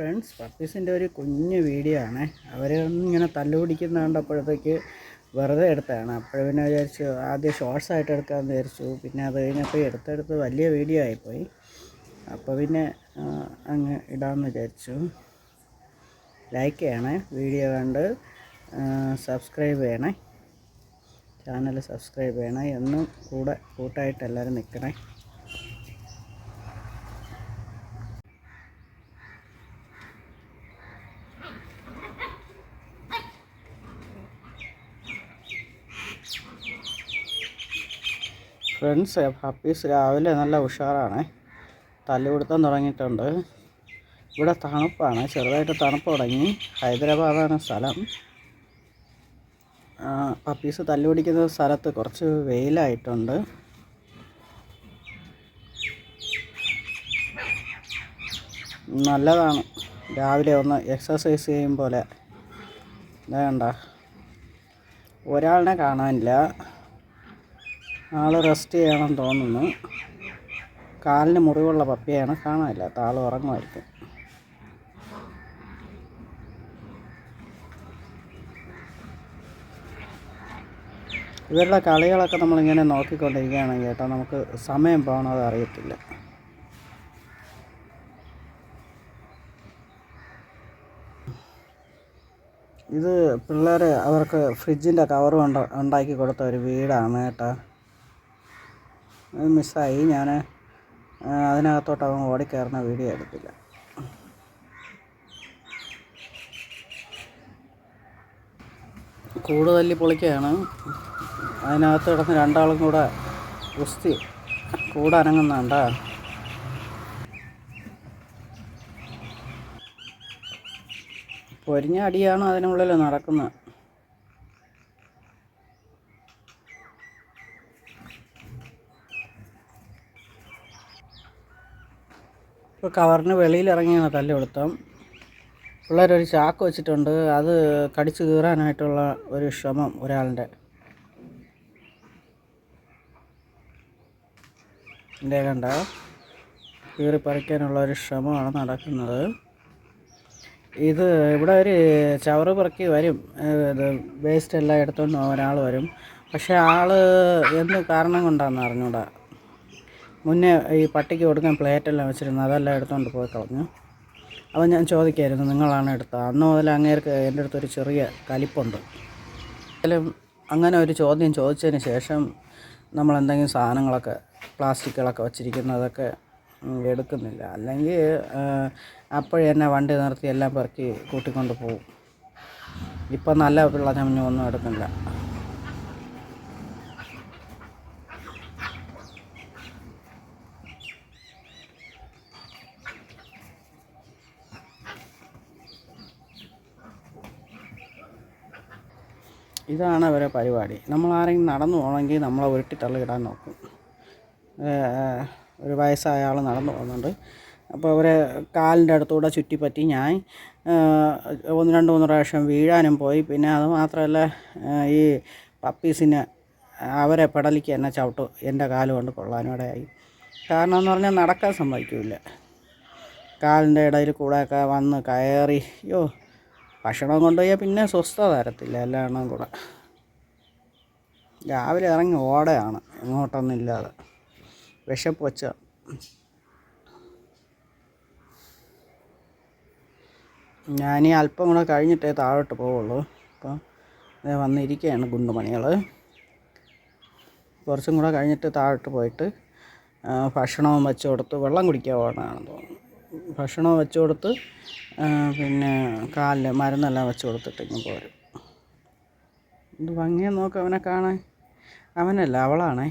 Friends പപ്പീസിന്റെ ഒരു കുഞ്ഞു video ആണ്. അവരൊന്നിങ്ങനെ തല്ലുപിടിക്കുന്ന കണ്ടപ്പോഴത്തേക്ക് വെറുതെ എടുത്തതാണ്. അപ്പോൾ പിന്നെ വിചാരിച്ചു ആദ്യം ഷോർട്സ് ആയിട്ട് എടുക്കാമെന്ന് വിചാരിച്ചു. പിന്നെ അത് കഴിഞ്ഞപ്പോൾ എടുത്തെടുത്ത് വലിയ വീഡിയോ ആയിപ്പോയി. അപ്പോൾ പിന്നെ അങ്ങ് ഇടാമെന്ന് വിചാരിച്ചു. ലൈക്ക് ചെയ്യണേ വീഡിയോ കണ്ട് സബ്സ്ക്രൈബ് ചെയ്യണേ. ചാനൽ സബ്സ്ക്രൈബ് ചെയ്യണേ. എന്നും കൂടെ കൂട്ടായിട്ട് എല്ലാവരും നിൽക്കണേ ഫ്രണ്ട്സ് പപ്പീസ് രാവിലെ നല്ല ഉഷാറാണ്. തല്ലുപിടുത്തം തുടങ്ങിയിട്ടുണ്ട്. ഇവിടെ തണുപ്പാണ്. ചെറുതായിട്ട് തണുപ്പ് തുടങ്ങി. ഹൈദരാബാദാണ് സ്ഥലം. പപ്പീസ് തല്ലുപിടിക്കുന്ന സ്ഥലത്ത് കുറച്ച് വെയിലായിട്ടുണ്ട്. നല്ലതാണ്. രാവിലെ ഒന്ന് എക്സസൈസ് ചെയ്യും പോലെ ഇതാ കണ്ട. ഒരാളിനെ കാണാനില്ല. ആൾ റെസ്റ്റ് ചെയ്യണം തോന്നുന്നു. കാലിന് മുറിവുള്ള പപ്പിയാണ് കാണാനില്ല. താൾ ഉറങ്ങുമായിരിക്കും. ഇവരുടെ കളികളൊക്കെ നമ്മളിങ്ങനെ നോക്കിക്കൊണ്ടിരിക്കുകയാണെങ്കിൽ കേട്ടോ. നമുക്ക് സമയം പോകണത് അറിയത്തില്ല. ഇത് പിള്ളേർ അവർക്ക് ഫ്രിഡ്ജിന്റെ കവർ ഉണ്ടാക്കി കൊടുത്ത ഒരു വീടാണ് കേട്ടോ. മിസ്സായി. ഞാൻ അതിനകത്തോട്ട് അവൻ ഓടിക്കയറുന്ന വീഡിയോ എടുത്തില്ല. കൂട് തല്ലി പൊളിക്കുകയാണ്. അതിനകത്ത് കിടന്ന് രണ്ടാളും കൂടെ കുസ്തി കൂടെ അനങ്ങുന്നുണ്ട പൊരിഞ്ഞ അടിയാണ് അതിനുള്ളിൽ നടക്കുന്നത്. ഇപ്പോൾ കവറിന് വെളിയിൽ ഇറങ്ങിയാണ് തല്ലുകൊടുത്തം പിള്ളേരൊരു ചാക്ക് വെച്ചിട്ടുണ്ട്. അത് കടിച്ചു കീറാനായിട്ടുള്ള ഒരു ശ്രമം ഒരാളുടെ എന്റെ കണ്ട കീറിപ്പറിക്കാനുള്ള ഒരു ശ്രമമാണ് നടക്കുന്നത്. ഇത് ഇവിടെ ഒരു ചവറ് പറക്കി വരും. ഇത് വേസ്റ്റ് എല്ലാം എടുത്തുകൊണ്ട് ഒരാൾ വരും. പക്ഷേ ആൾ എന്ത് കാരണം കൊണ്ടാണെന്ന് അറിഞ്ഞൂടാ? മുന്നേ ഈ പട്ടിക്ക് കൊടുക്കാൻ പ്ലേറ്റെല്ലാം വെച്ചിരുന്നു അതെല്ലാം എടുത്തുകൊണ്ട് പോയി കളഞ്ഞു. അപ്പോൾ ഞാൻ ചോദിക്കായിരുന്നു നിങ്ങളാണ് എടുത്തത്? അന്ന് മുതൽ അങ്ങേർക്ക് എന്റെ അടുത്തൊരു ചെറിയ കലിപ്പുണ്ട്. എന്തായാലും അങ്ങനെ ഒരു ചോദ്യം ചോദിച്ചതിന് ശേഷം നമ്മൾ എന്തെങ്കിലും സാധനങ്ങളൊക്കെ പ്ലാസ്റ്റിക്കുകളൊക്കെ വച്ചിരിക്കുന്നതൊക്കെ എടുക്കുന്നില്ല. അല്ലെങ്കിൽ അപ്പോഴേ എന്നെ വണ്ടി നിർത്തി എല്ലാം പെറുക്കി കൂട്ടിക്കൊണ്ട് പോകും ഇപ്പം നല്ല പിള്ള ഒന്നും എടുക്കുന്നില്ല. ഇതാണ് അവരെ പരിപാടി. നമ്മൾ ആരെങ്കിലും നടന്നു പോകണമെങ്കിൽ നമ്മളെ ഉരുട്ടി തള്ളിയിടാൻ നോക്കും. ഒരു വയസ്സായ ആൾ നടന്നു പോകുന്നുണ്ട്. അപ്പോൾ അവരെ കാലിന്റെ അടുത്തൂടെ ചുറ്റിപ്പറ്റി ഞാൻ ഒന്ന് രണ്ട് മൂന്ന് പ്രാവശ്യം വീഴാനും പോയി. പിന്നെ അത് മാത്രമല്ല ഈ പപ്പീസിന് അവരെ പെടലിക്ക് എന്നെ ചവിട്ട് എന്റെ കാൽ കൊണ്ട് കൊള്ളാനും ഇടയായി. കാരണം എന്ന് പറഞ്ഞാൽ നടക്കാൻ സമ്മതിക്കില്ല. കാലിന്റെ ഇടയിൽ കൂടെയൊക്കെ വന്ന് കയറി യോ ഭക്ഷണം കൊണ്ടുപോയാൽ പിന്നെ സ്വസ്ഥത തരത്തില്ല എല്ലാം കൂടെ. രാവിലെ ഇറങ്ങി ഓടയാണ് എങ്ങോട്ടൊന്നും ഇല്ലാതെ. വിശപ്പ് വെച്ച. ഞാനീ അല്പം കൂടെ കഴിഞ്ഞിട്ടേ താഴോട്ട് പോവുള്ളൂ. അപ്പം വന്നിരിക്കുകയാണ് ഗുണ്ടുമണികൾ. കുറച്ചും കൂടെ കഴിഞ്ഞിട്ട് താഴോട്ട് പോയിട്ട് ഭക്ഷണവും വെച്ച് കൊടുത്ത് വെള്ളം കുടിക്കാൻ പോകണമെന്ന് തോന്നുന്നു. ഭക്ഷണവും വെച്ച് കൊടുത്ത് പിന്നെ കാലിൽ മരുന്നെല്ലാം വെച്ച് കൊടുത്തിട്ട് ഇങ്ങ് പോരും. ഇത് ഭംഗിയെ നോക്ക് അവനെ കാണാൻ. അവനല്ല അവളാണേ.